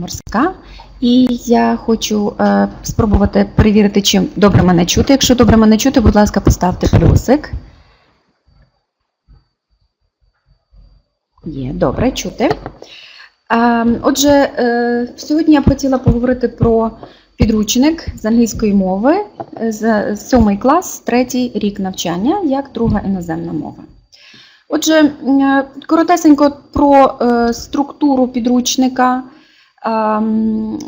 Морська. І я хочу е, спробувати перевірити, чи добре мене чути. Якщо добре мене чути, будь ласка, поставте плюсик. Є, добре, чути. Е, отже, е, сьогодні я б хотіла поговорити про підручник з англійської мови е, з сьомий клас, третій рік навчання, як друга іноземна мова. Отже, е, коротесенько про е, структуру підручника. Ем,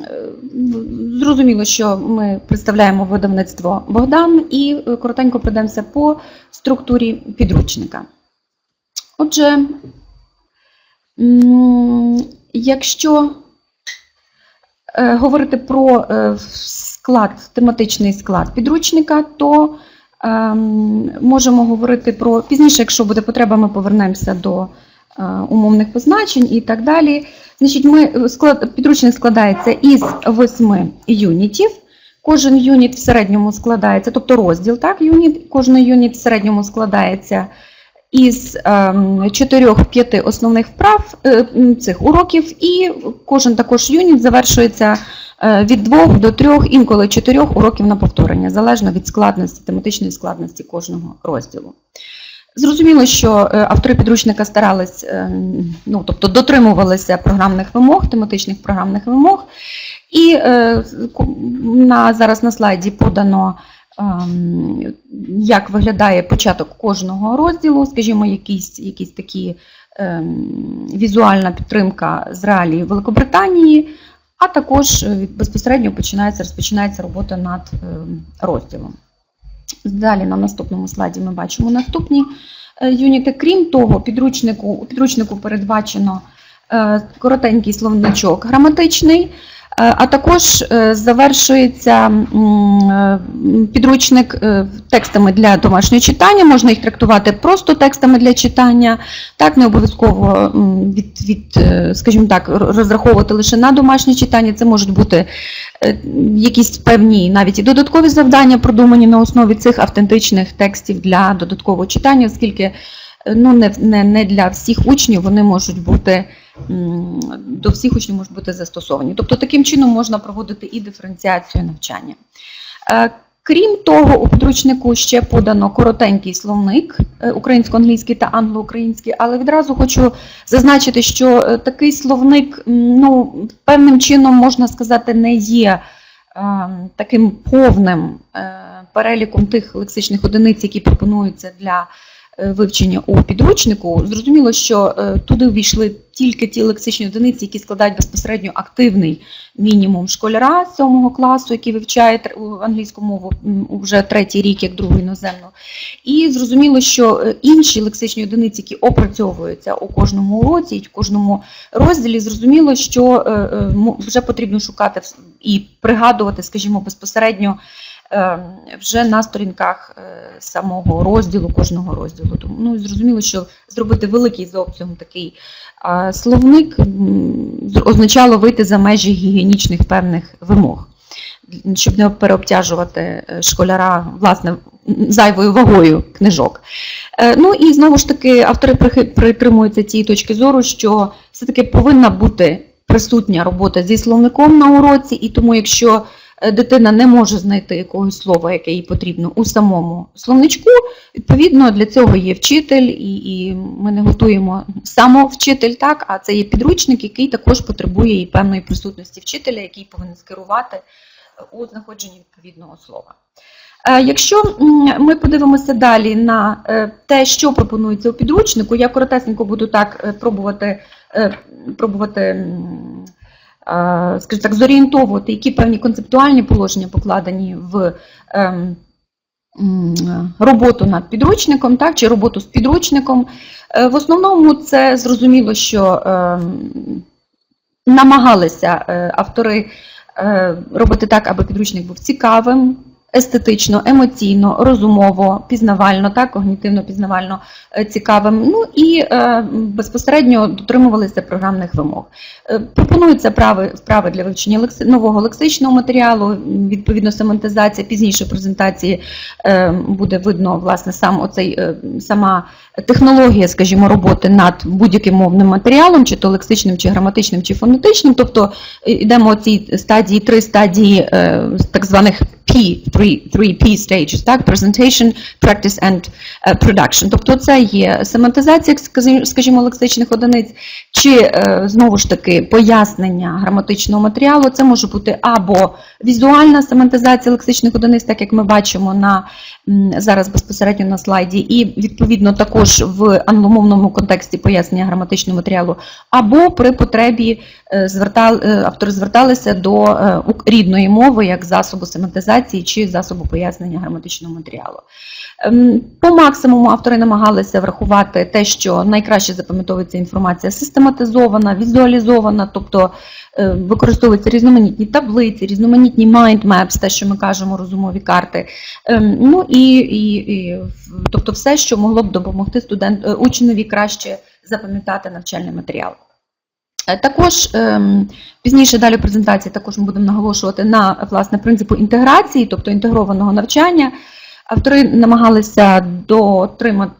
Зрозуміло, що ми представляємо видавництво Богдан і е, коротенько пройдемося по структурі підручника. Отже, якщо е, говорити про е, склад, тематичний склад підручника, то ем, можемо говорити про пізніше, якщо буде потреба, ми повернемося до умовних позначень і так далі. Значить, ми склад, підручник складається із восьми юнітів. Кожен юніт в середньому складається, тобто розділ, так, юніт, кожен юніт в середньому складається із ем, чотирьох-п'яти основних вправ е, цих уроків, і кожен також юніт завершується е, від двох до трьох, інколи чотирьох уроків на повторення, залежно від складності, тематичної складності кожного розділу. Зрозуміло, що е, автори підручника старались, ем, ну, тобто дотримувалися програмних вимог, тематичних програмних вимог. І е, на, зараз на слайді подано, ем, як виглядає початок кожного розділу, скажімо, якісь, якісь такі ем, візуальна підтримка з реалії Великобританії, а також е, безпосередньо починається, розпочинається робота над ем, розділом. Далі на наступному слайді ми бачимо наступні е, юніти. Крім того, підручнику, у підручнику передбачено е, коротенький словничок граматичний, а також е, завершується е, підручник е, текстами для домашнього читання. Можна їх трактувати просто текстами для читання, так не обов'язково від, від, е, скажімо так, розраховувати лише на домашнє читання. Це можуть бути е, якісь певні навіть і додаткові завдання, продумані на основі цих автентичних текстів для додаткового читання, оскільки е, ну, не, не, не для всіх учнів вони можуть бути до всіх учнів можуть бути застосовані. Тобто таким чином можна проводити і диференціацію навчання. Е, Крім того, у підручнику ще подано коротенький словник е, українсько-англійський та англо-український, але відразу хочу зазначити, що е, такий словник ну, певним чином можна сказати не є таким повним переліком тих лексичних одиниць, які пропонуються для вивчення у підручнику. Зрозуміло, що е, туди ввійшли тільки ті лексичні одиниці, які складають безпосередньо активний мінімум школяра сьомого класу, який вивчає англійську мову вже третій рік, як другу іноземну. І зрозуміло, що е, інші лексичні одиниці, які опрацьовуються у кожному уроці і в кожному розділі, зрозуміло, що е, е, вже потрібно шукати і пригадувати, скажімо, безпосередньо е, вже на сторінках е, самого розділу, кожного розділу. Тому ну, зрозуміло, що зробити великий за обсягом такий словник означало вийти за межі гігієнічних певних вимог, щоб не переобтяжувати е, школяра власне зайвою вагою книжок. Е, Ну і знову ж таки автори притримуються цієї точки зору, що все-таки повинна бути присутня робота зі словником на уроці, і тому, якщо е, дитина не може знайти якогось слова, яке їй потрібно у самому словничку, відповідно для цього є вчитель, і, і ми не готуємо самовчитель, так, а це є підручник, який також потребує і певної присутності вчителя, який повинен скерувати е, у знаходженні відповідного слова. Е, Якщо ми подивимося далі на е, те, що пропонується у підручнику, я коротесенько буду так е, пробувати, е, пробувати е, скажімо так, зорієнтовувати, які певні концептуальні положення покладені в ем, роботу над підручником, так, чи роботу з підручником. Е, В основному це зрозуміло, що ем, намагалися е, автори е, робити так, аби підручник був цікавим, естетично, емоційно, розумово, пізнавально, так, когнітивно пізнавально е, цікавим. Ну і е, безпосередньо дотримувалися програмних вимог. Е, Пропонуються вправи, вправи для вивчення лекси- нового лексичного матеріалу, відповідно семантизація. Пізніше в презентації буде видно власне сам оцей сама технологія, скажімо, роботи над будь-яким мовним матеріалом, чи то лексичним, чи граматичним, чи фонетичним. Тобто йдемо у цій стадії, три стадії так званих P, three, three P stages, так, presentation, practice and е, production. Тобто це є семантизація, скажімо, лексичних одиниць, чи е, знову ж таки пояснення граматичного матеріалу. Це може бути або візуальна семантизація лексичних одиниць, так як ми бачимо на зараз безпосередньо на слайді, і відповідно також в англомовному контексті пояснення граматичного матеріалу, або при потребі е, звертали, е, автори зверталися до рідної мови як засобу семантизації чи засобу пояснення граматичного матеріалу. Ем, По максимуму автори намагалися врахувати те, що найкраще запам'ятовується інформація систематизована, візуалізована, тобто е, використовуються різноманітні таблиці, різноманітні maps, те, що ми кажемо, розумові карти. Ем, Ну і, і, і тобто все, що могло б допомогти студент, е, учневі краще запам'ятати навчальний матеріал. Е, Також ем, пізніше далі презентації також ми будемо наголошувати на власне принципу інтеграції, тобто інтегрованого навчання. Автори намагалися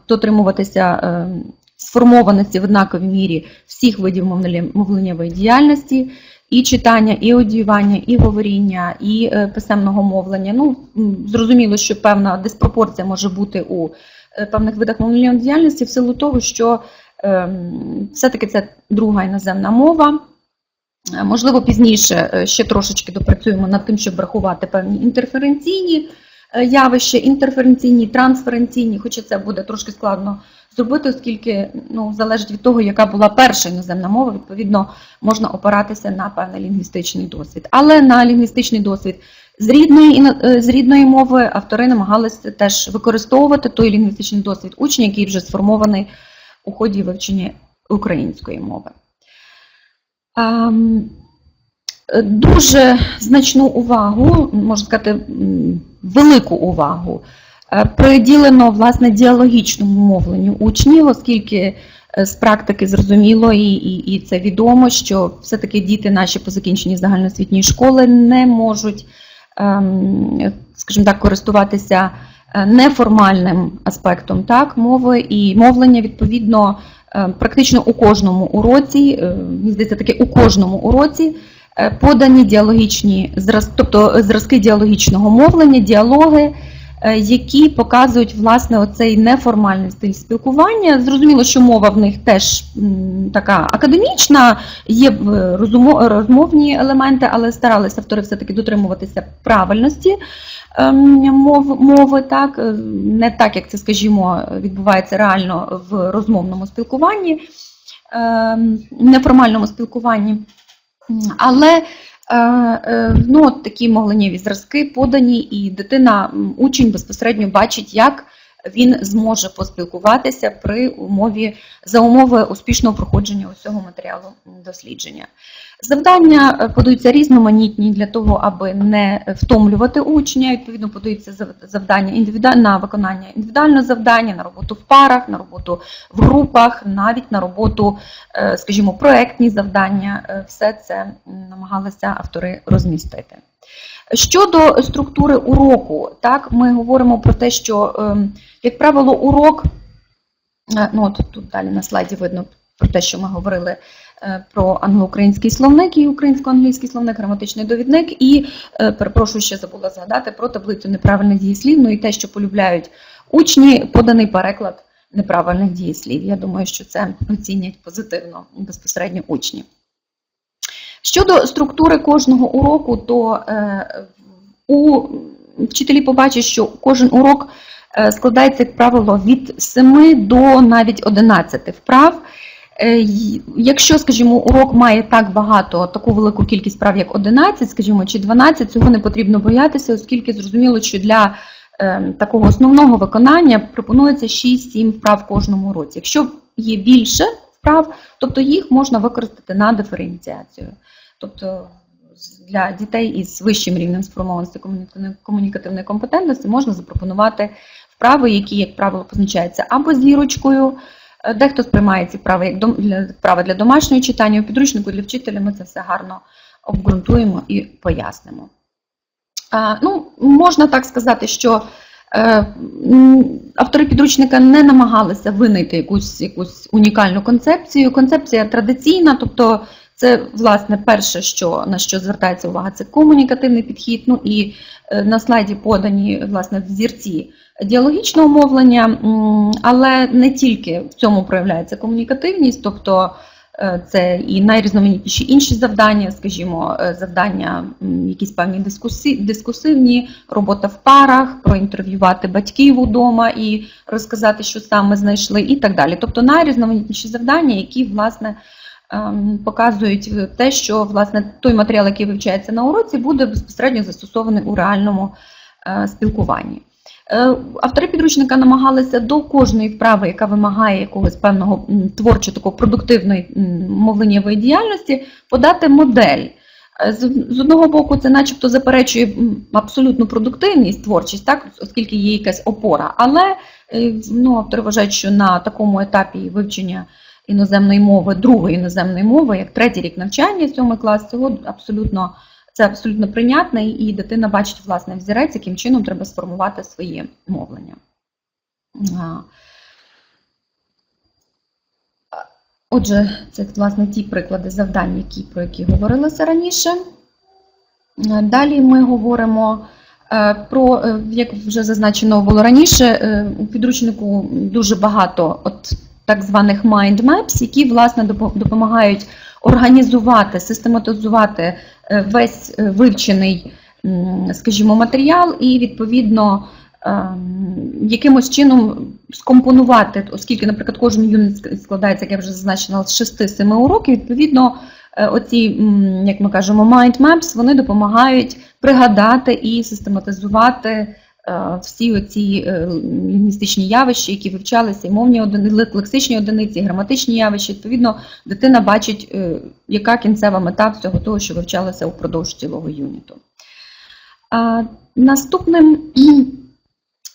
дотримуватися ем, сформованості в однаковій мірі всіх видів мовленнєвої діяльності, і читання, і одіювання, і говоріння, і е, писемного мовлення. Ну, зрозуміло, що певна диспропорція може бути у е, певних видах мовленнєвої діяльності в силу того, що все-таки це друга іноземна мова. Е, Можливо, пізніше е, ще трошечки допрацюємо над тим, щоб врахувати певні інтерференційні е, явища, інтерференційні, трансференційні, хоча це буде трошки складно зробити, оскільки ну, залежить від того, яка була перша іноземна мова, відповідно, можна опиратися на певний лінгвістичний досвід. Але на лінгвістичний досвід з рідної, з рідної мови автори намагалися теж використовувати той лінгвістичний досвід учня, який вже сформований у ході вивчення української мови. Ем, Дуже значну увагу, можна сказати, велику увагу е, приділено власне діалогічному мовленню учнів, оскільки е, з практики зрозуміло і, і, і це відомо, що все-таки діти наші по закінченні загальноосвітньої школи не можуть, ем, скажімо так, користуватися неформальним аспектом так, мови і мовлення відповідно е, практично у кожному уроці, е, мені здається, таки у кожному уроці е, подані діалогічні зраз- тобто зразки діалогічного мовлення, діалоги, е, які показують власне оцей неформальний стиль спілкування. Зрозуміло, що мова в них теж така академічна, є е, розмовні елементи, але старалися автори все-таки дотримуватися правильності ем, мов, мови, так, е, не так, як це, скажімо, відбувається реально в розмовному спілкуванні, ем, неформальному спілкуванні. Але е, е, ну, от такі мовленнєві зразки подані, і дитина, учень безпосередньо бачить, як він зможе поспілкуватися при умові за умови успішного проходження усього матеріалу дослідження. Завдання е, подаються різноманітні для того, аби не втомлювати учня. Відповідно, подаються зав- завдання на виконання індивідуального завдання, на роботу в парах, на роботу в групах, навіть на роботу, е, скажімо, проектні завдання. Е, Все це намагалися автори розмістити. Щодо структури уроку, так ми говоримо про те, що, ем, як правило, урок, е, ну от тут далі на слайді видно про те, що ми говорили е, про англо-український словник і українсько-англійський словник, граматичний довідник, і е, перепрошую, ще забула згадати про таблицю неправильних дієслів, ну і те, що полюбляють учні, поданий переклад неправильних дієслів. Я думаю, що це оцінять позитивно безпосередньо учні. Щодо структури кожного уроку, то е, у вчителі побачать, що кожен урок е, складається, як правило, від 7 до навіть 11 вправ. Е, Якщо, скажімо, урок має так багато, таку велику кількість вправ, як 11, скажімо, чи 12, цього не потрібно боятися, оскільки зрозуміло, що для такого основного виконання пропонується 6-7 вправ кожному уроці. Якщо є більше вправ, тобто їх можна використати на диференціацію. Тобто для дітей із вищим рівнем сформованості комунікативної- компетентності можна запропонувати вправи, які, як правило, позначаються або зірочкою. Е, Дехто сприймає ці вправи як вправи для домашнього читання, у підручнику для вчителя ми це все гарно обґрунтуємо і пояснимо. Ну, можна так сказати, що е, автори підручника не намагалися винайти якусь, якусь унікальну концепцію. Концепція традиційна, тобто це, власне, перше, що, на що звертається увага, це комунікативний підхід. Ну і е, на слайді подані власне взірці діалогічного мовлення, але не тільки в цьому проявляється комунікативність, тобто е, це і найрізноманітніші інші завдання, скажімо, е, завдання якісь певні дискусі, дискусивні, робота в парах, проінтерв'ювати батьків удома і розказати, що саме знайшли, і так далі. Тобто найрізноманітніші завдання, які власне показують те, що власне той матеріал, який вивчається на уроці, буде безпосередньо застосований у реальному е, спілкуванні. Е, Автори підручника намагалися до кожної вправи, яка вимагає якогось певного м, творчо такого продуктивної м, мовленнєвої діяльності, подати модель. Е, З одного боку, це начебто заперечує абсолютну продуктивність, творчість, так, оскільки є якась опора. Але ну, автори вважають, що на такому етапі вивчення іноземної мови, другої іноземної мови, як третій рік навчання, сьомий клас, цього абсолютно це абсолютно прийнятно, і дитина бачить власне взірець, яким чином треба сформувати своє мовлення. Отже, це власне ті приклади завдань, які, про які говорилося раніше. Далі ми говоримо е, про, е, як вже зазначено було раніше, е, у підручнику дуже багато от так званих mind maps, які власне допомагають організувати, систематизувати е, весь е, вивчений, скажімо, матеріал і відповідно ем, якимось чином скомпонувати, оскільки, наприклад, кожен юнит складається, як я вже зазначила, з 6-7 уроків, відповідно, е, оці, як ми кажемо, mind maps, вони допомагають пригадати і систематизувати всі оці е, лінгвістичні явища, які вивчалися, і мовні одиниці, лексичні одиниці, граматичні явища. Відповідно, дитина бачить, е, яка кінцева мета всього того, що вивчалося упродовж цілого юніту. Наступним,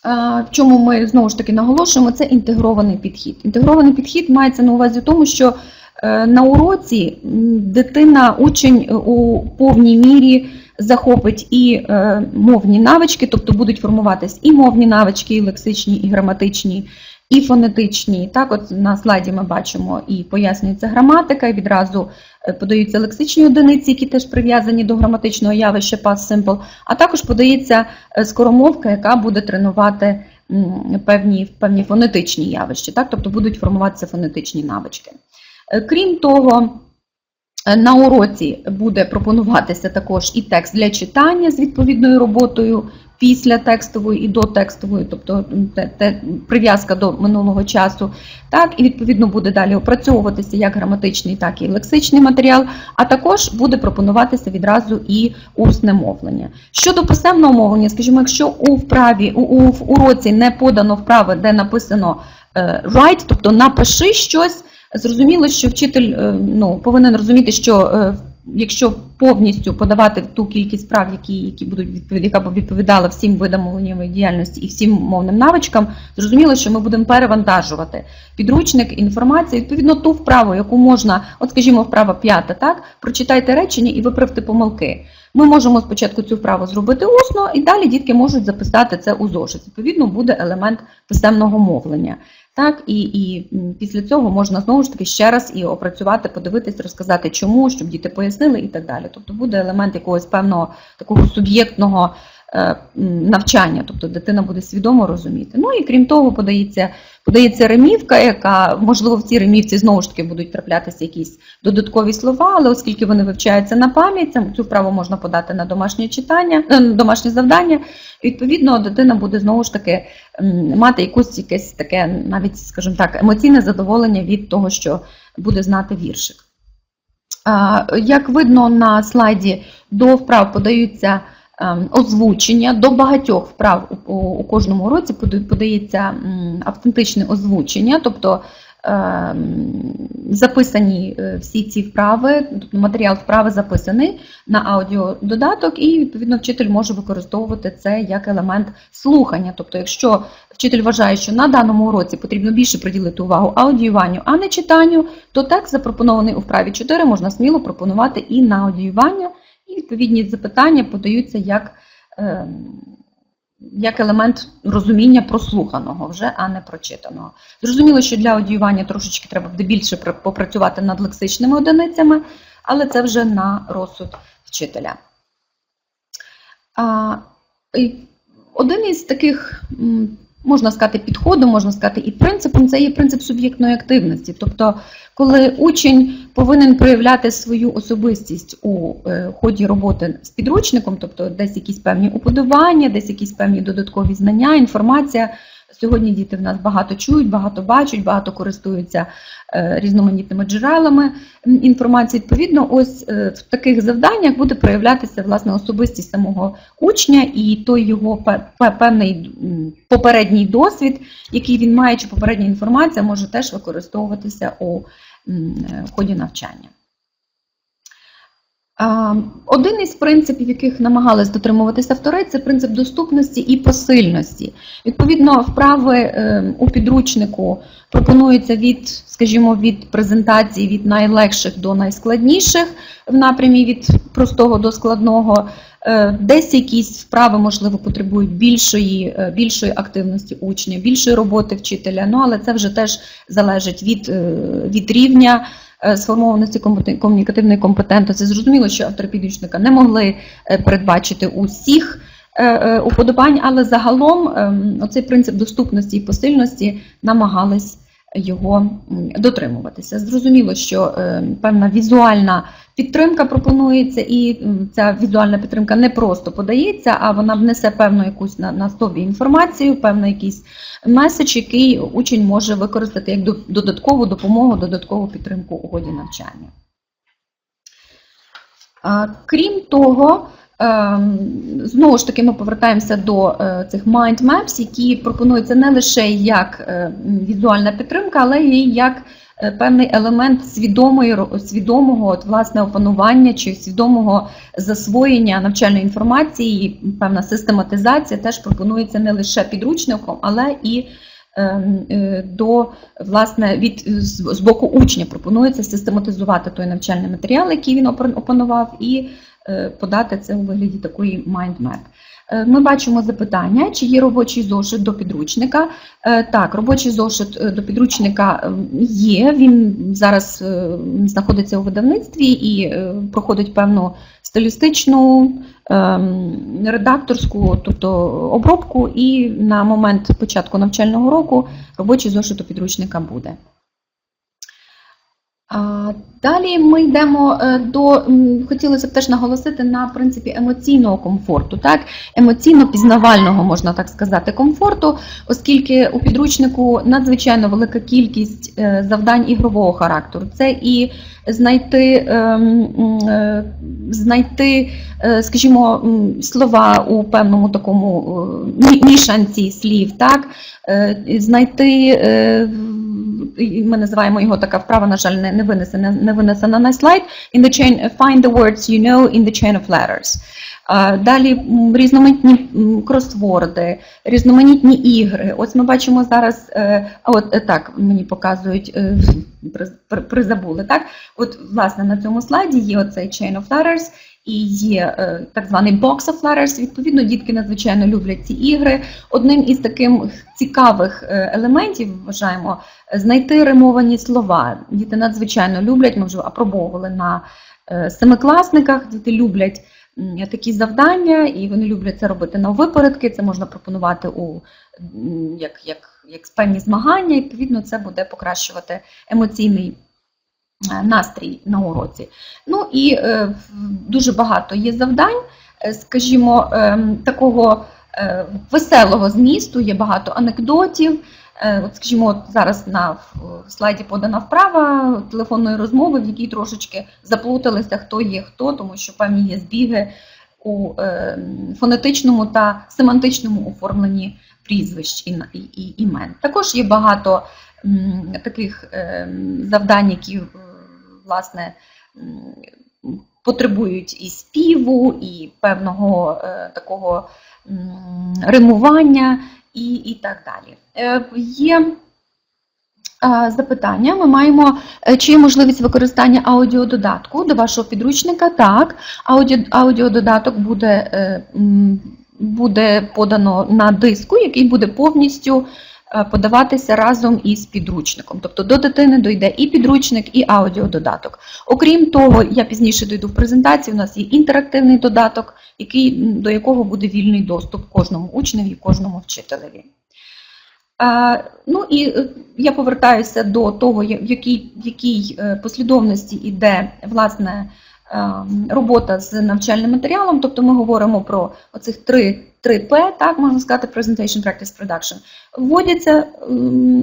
в чому ми знову ж таки наголошуємо, це інтегрований підхід. Інтегрований підхід мається на увазі в тому, що е, на уроці дитина, учень е, у повній мірі захопить і е, мовні навички, тобто будуть формуватись і мовні навички, і лексичні, і граматичні, і фонетичні. Так, от на слайді ми бачимо і пояснюється граматика, і відразу е, подаються лексичні одиниці, які теж прив'язані до граматичного явища past simple, а також подається е, скоромовка, яка буде тренувати певні, певні фонетичні явища, так, тобто будуть формуватися фонетичні навички. Крім того, на уроці буде пропонуватися також і текст для читання з відповідною роботою після текстової і до текстової, тобто те, те, прив'язка до минулого часу. Так, і відповідно буде далі опрацьовуватися як граматичний, так і лексичний матеріал, а також буде пропонуватися відразу і усне мовлення. Щодо писемного мовлення, скажімо, якщо у вправі у, у в уроці не подано вправи, де написано е, write, тобто напиши щось. Зрозуміло, що вчитель е, ну, повинен розуміти, що е, якщо повністю подавати ту кількість справ, які, які будуть відповідати, яка б відповідала всім видам мовленнєвої діяльності і всім мовним навичкам, зрозуміло, що ми будемо перевантажувати підручник, інформацію, відповідно ту вправу, яку можна, от скажімо, вправа п'ята, так, прочитайте речення і виправте помилки. Ми можемо спочатку цю вправу зробити усно, і далі дітки можуть записати це у зошит. Відповідно, буде елемент писемного мовлення. Так, і, і після цього можна знову ж таки ще раз і опрацювати, подивитись, розказати чому, щоб діти пояснили і так далі. Тобто буде елемент якогось певного такого суб'єктного е, навчання, тобто дитина буде свідомо розуміти. Ну і крім того, подається, подається ремівка, яка, можливо, в цій ремівці знову ж таки будуть траплятися якісь додаткові слова, але оскільки вони вивчаються на пам'ять, цю вправу можна подати на домашнє читання, е, на домашнє завдання. Відповідно, дитина буде знову ж таки мати якусь якесь таке, навіть, скажімо так, емоційне задоволення від того, що буде знати віршик. Як видно на слайді, до вправ подаються озвучення, до багатьох вправ у кожному уроці подається автентичне озвучення, тобто ем, записані е, всі ці вправи, тобто матеріал вправи записаний на аудіододаток, і відповідно вчитель може використовувати це як елемент слухання. Тобто, якщо вчитель вважає, що на даному уроці потрібно більше приділити увагу аудіюванню, а не читанню, то текст, запропонований у вправі 4, можна сміло пропонувати і на аудіювання, і відповідні запитання подаються як. ем, як елемент розуміння прослуханого вже, а не прочитаного. Зрозуміло, що для аудіювання трошечки треба буде більше попрацювати над лексичними одиницями, але це вже на розсуд вчителя. Один із таких, можна сказати, підходом, можна сказати, і принципом це є принцип суб'єктної активності. Тобто, коли учень повинен проявляти свою особистість у е, ході роботи з підручником, тобто десь якісь певні уподобання, десь якісь певні додаткові знання, інформація. Сьогодні діти в нас багато чують, багато бачать, багато користуються е, різноманітними джерелами інформації. Відповідно, ось е, в таких завданнях буде проявлятися власне особистість самого учня і той його пе- пе- певний попередній досвід, який він має, чи попередня інформація може теж використовуватися у е, ході навчання. Один із принципів, яких намагались дотримуватися автори, це принцип доступності і посильності. Відповідно, вправи е, у підручнику пропонуються від, скажімо, від презентації від найлегших до найскладніших в напрямі від простого до складного. Е, Десь якісь вправи, можливо, потребують більшої, е, більшої активності учня, більшої роботи вчителя. Ну, але це вже теж залежить від, від рівня сформованості компетен- комунікативної компетентності. Зрозуміло, що автори підручника не могли е, передбачити усіх е, е, уподобань, але загалом ем, оцей принцип доступності і посильності намагались його дотримуватися. Зрозуміло, що е, певна візуальна підтримка пропонується, і ця візуальна підтримка не просто подається, а вона внесе певну якусь на, на інформацію, певний якийсь меседж, який учень може використати як додаткову допомогу, додаткову підтримку у ході навчання. Крім того, знову ж таки ми повертаємося до е, цих mind maps, які пропонуються не лише як е, візуальна підтримка, але й як е, певний елемент свідомої, свідомого от, власне, опанування чи свідомого засвоєння навчальної інформації, і певна систематизація теж пропонується не лише підручником, але і ем, до власне від з боку учня пропонується систематизувати той навчальний матеріал, який він опан- опанував, і подати це у вигляді такої. Е, Ми бачимо запитання, чи є робочий зошит до підручника. Е, Так, робочий зошит е, до підручника ем, є. Він зараз е, знаходиться у видавництві і е, проходить певну стилістичну, ем, редакторську, тобто обробку, і на момент початку навчального року робочий зошит у підручника буде. Далі ми йдемо е, до, хотілося б теж наголосити на принципі емоційного комфорту, так? емоційно-пізнавального, можна так сказати, комфорту, оскільки у підручнику надзвичайно велика кількість е, завдань ігрового характеру. Це і знайти, ем, е, знайти скажімо, слова у певному такому мішанці слів, так? Знайти. Ми називаємо його така вправа, на жаль, не, не винесена, не винесена на слайд. In the chain, find the words you know in the chain of letters. Далі різноманітні кросворди, різноманітні ігри. Ось ми бачимо зараз, е, от е, так мені показують, е, при- при- призабули, так? От, власне, на цьому слайді є оцей chain of letters і є е, так званий box of letters. Відповідно, дітки надзвичайно люблять ці ігри. Одним із таких цікавих е, елементів вважаємо знайти римовані слова. Діти надзвичайно люблять. Ми вже апробовували на е, семикласниках. Діти люблять такі завдання, і вони люблять це робити на випередки. Це можна пропонувати у як, як, як певні змагання. І, відповідно, це буде покращувати емоційний настрій на уроці. Ну і е, дуже багато є завдань, е, скажімо, ем, такого е, веселого змісту, є багато анекдотів. Е, От, скажімо, от зараз на слайді подана вправа телефонної розмови, в якій трошечки заплуталися, хто є хто, тому що певні є збіги у е, фонетичному та семантичному оформленні прізвищ і, імен. Також є багато таких е, завдань, які е, власне потребують і співу, і певного е, такого м, римування, і, і так далі. Е, Є е, запитання. Ми маємо, е, чи є можливість використання аудіододатку до вашого підручника? Так, аудіо, аудіододаток буде, е, буде подано на диску, який буде повністю подаватися разом із підручником. Тобто до дитини дойде і підручник, і аудіододаток. Окрім того, я пізніше дойду в презентації, у нас є інтерактивний додаток, який, до якого буде вільний доступ кожному учневі, і кожному вчителеві. Е, Ну і е, я повертаюся до того, в якій, в якій е, послідовності йде власне робота з навчальним матеріалом. Тобто ми говоримо про оцих три, три П, так можна сказати, Presentation, Practice, Production. Вводяться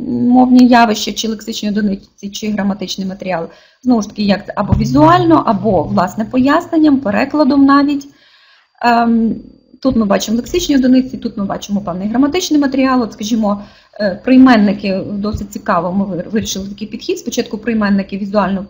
мовні явища, чи лексичні одиниці, чи граматичний матеріал. Знову ж таки, як це або візуально, або власне поясненням, перекладом навіть. Ем, Тут ми бачимо лексичні одиниці, тут ми бачимо певний граматичний матеріал. От, скажімо, прийменники досить цікаво. Ми ви- вирішили такий підхід. Спочатку прийменники візуально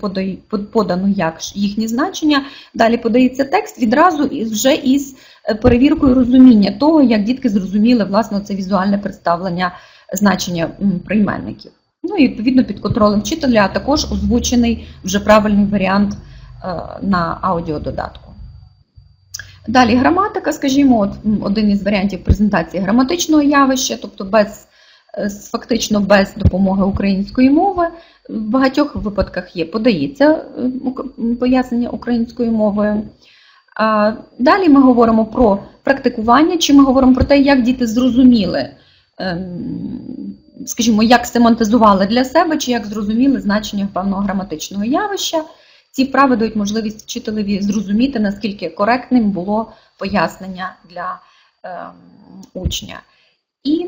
подано як їхні значення. Далі подається текст відразу вже із е, перевіркою розуміння того, як дітки зрозуміли власне це візуальне представлення значення прийменників. Ну і відповідно під контролем вчителя, а також озвучений вже правильний варіант е, на аудіододатку. Далі граматика, скажімо, от один із варіантів презентації граматичного явища, тобто без, е, фактично без допомоги української мови. В багатьох випадках є, подається е, пояснення українською мовою. Далі ми говоримо про практикування, чи ми говоримо про те, як діти зрозуміли, ем, скажімо, як семантизували для себе, чи як зрозуміли значення певного граматичного явища. Ці вправи дають можливість вчителеві зрозуміти, наскільки коректним було пояснення для ем, учня. І е,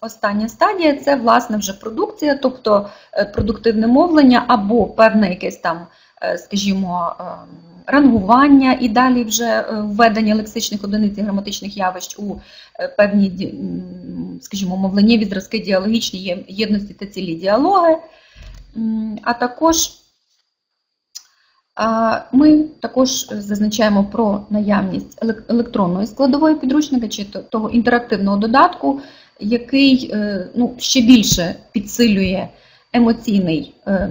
остання стадія це власне вже продукція, тобто е, продуктивне мовлення або певне якесь там, е, скажімо, рангування і далі вже е, введення лексичних одиниць і граматичних явищ у е, певні, скажімо, мовленнєві зразки, діалогічні єдності та цілі діалоги. А також Ми також зазначаємо про наявність електронної складової підручника чи того інтерактивного додатку, який е, ну, ще більше підсилює емоційний ем,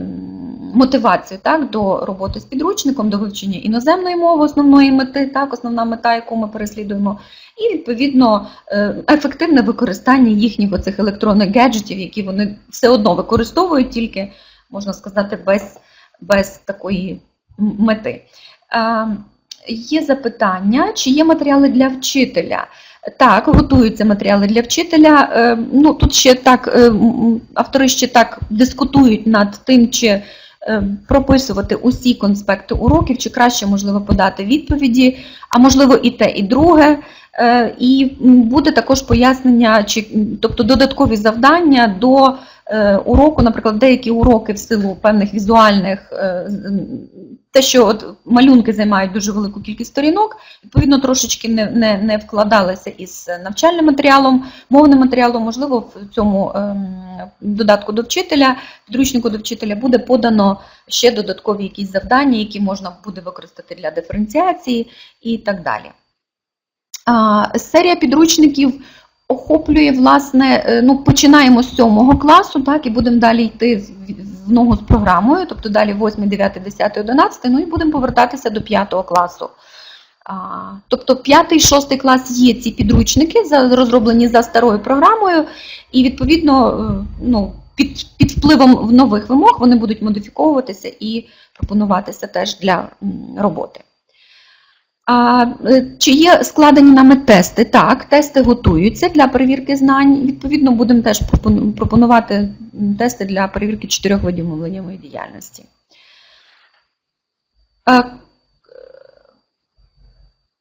мотивацію так, до роботи з підручником, до вивчення іноземної мови, основної мети, так, основна мета, яку ми переслідуємо, і відповідно е, ефективне використання їхніх оцих електронних гаджетів, які вони все одно використовують, тільки можна сказати, без, без такої мети. Е, Є запитання, чи є матеріали для вчителя? Так, готуються матеріали для вчителя. Е, Ну, тут ще так, е, автори ще так дискутують над тим, чи прописувати усі конспекти уроків, чи краще, можливо, подати відповіді, а можливо і те, і друге. Е, І буде також пояснення, чи, тобто додаткові завдання до е, уроку, наприклад, деякі уроки в силу певних візуальних, е, те, що от малюнки займають дуже велику кількість сторінок, відповідно, трошечки не, не, не вкладалися із навчальним матеріалом, мовним матеріалом, можливо, в цьому ем, додатку до вчителя, підручнику до вчителя буде подано ще додаткові якісь завдання, які можна буде використати для диференціації і так далі. Серія підручників охоплює, власне, е, ну, починаємо з сьомого класу, так, і будемо далі йти в ногу з програмою, тобто далі 8, 9, 10, 11, ну і будемо повертатися до 5 класу. Тобто 5, 6 клас є ці підручники, розроблені за старою програмою, і відповідно е, ну, під, під впливом нових вимог вони будуть модифіковуватися і пропонуватися теж для роботи. А, е, чи є складені нами тести? Так, тести готуються для перевірки знань. Відповідно, будемо теж пропонувати тести для перевірки чотирьох видів мовленнєвої діяльності. А,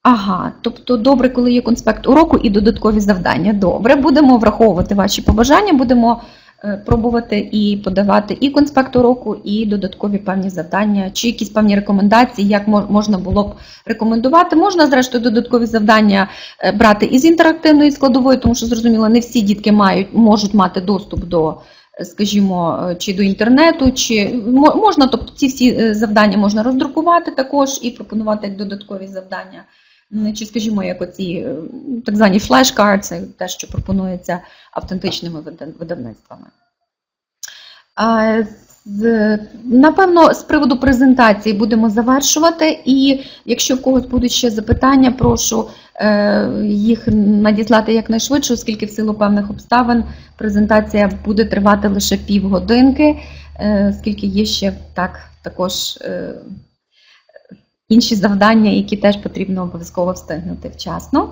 Ага, тобто добре, коли є конспект уроку і додаткові завдання. Добре, будемо враховувати ваші побажання, будемо е, пробувати і подавати і конспект уроку, і додаткові певні завдання, чи якісь певні рекомендації, як мож- можна було б рекомендувати. Можна, зрештою, додаткові завдання е, брати із інтерактивної складової, тому що зрозуміло, не всі дітки мають, можуть мати доступ до е, скажімо, е, чи до інтернету, чи мо- можна, тобто ці всі е, завдання можна роздрукувати також і пропонувати як додаткові завдання. М, Чи, скажімо, як оці е, так звані флеш-карти, те, що пропонується автентичними видавництвами. Напевно, з приводу презентації будемо завершувати. І якщо в когось будуть ще запитання, прошу е, їх надіслати якнайшвидше, оскільки в силу певних обставин презентація буде тривати лише півгодинки, е, оскільки є ще так також інші завдання, які теж потрібно обов'язково встигнути вчасно.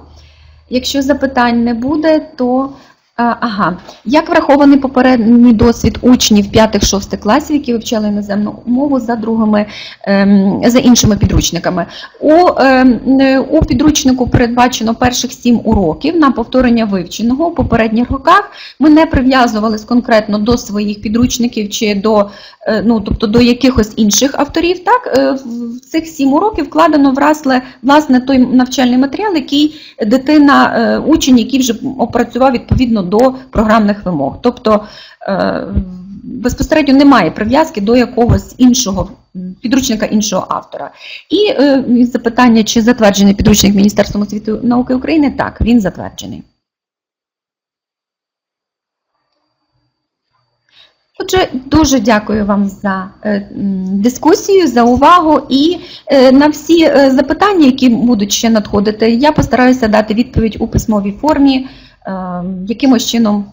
Якщо запитань не буде, то Ага, як врахований попередній досвід учнів 5-6 класів, які вивчали іноземну мову за другими ем, за іншими підручниками? У, ем, у підручнику передбачено перших 7 уроків на повторення вивченого у попередніх роках. Ми не прив'язувались конкретно до своїх підручників чи до, е, ну, тобто до якихось інших авторів. Так, Е, в цих 7 уроків вкладено врасле, власне той навчальний матеріал, який дитина, е, учень, який вже опрацював відповідно до програмних вимог. Тобто е, безпосередньо немає прив'язки до якогось іншого підручника іншого автора. І е, запитання, чи затверджений підручник Міністерством освіти і науки України? Так, він затверджений. Отже, дуже дякую вам за е, дискусію, за увагу і на всі запитання, які будуть ще надходити, я постараюся дати відповідь у письмовій формі. Е, Якимось чином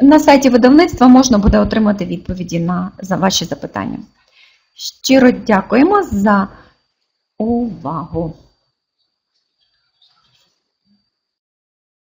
на сайті видавництва можна буде отримати відповіді на ваші запитання. Щиро дякуємо за увагу.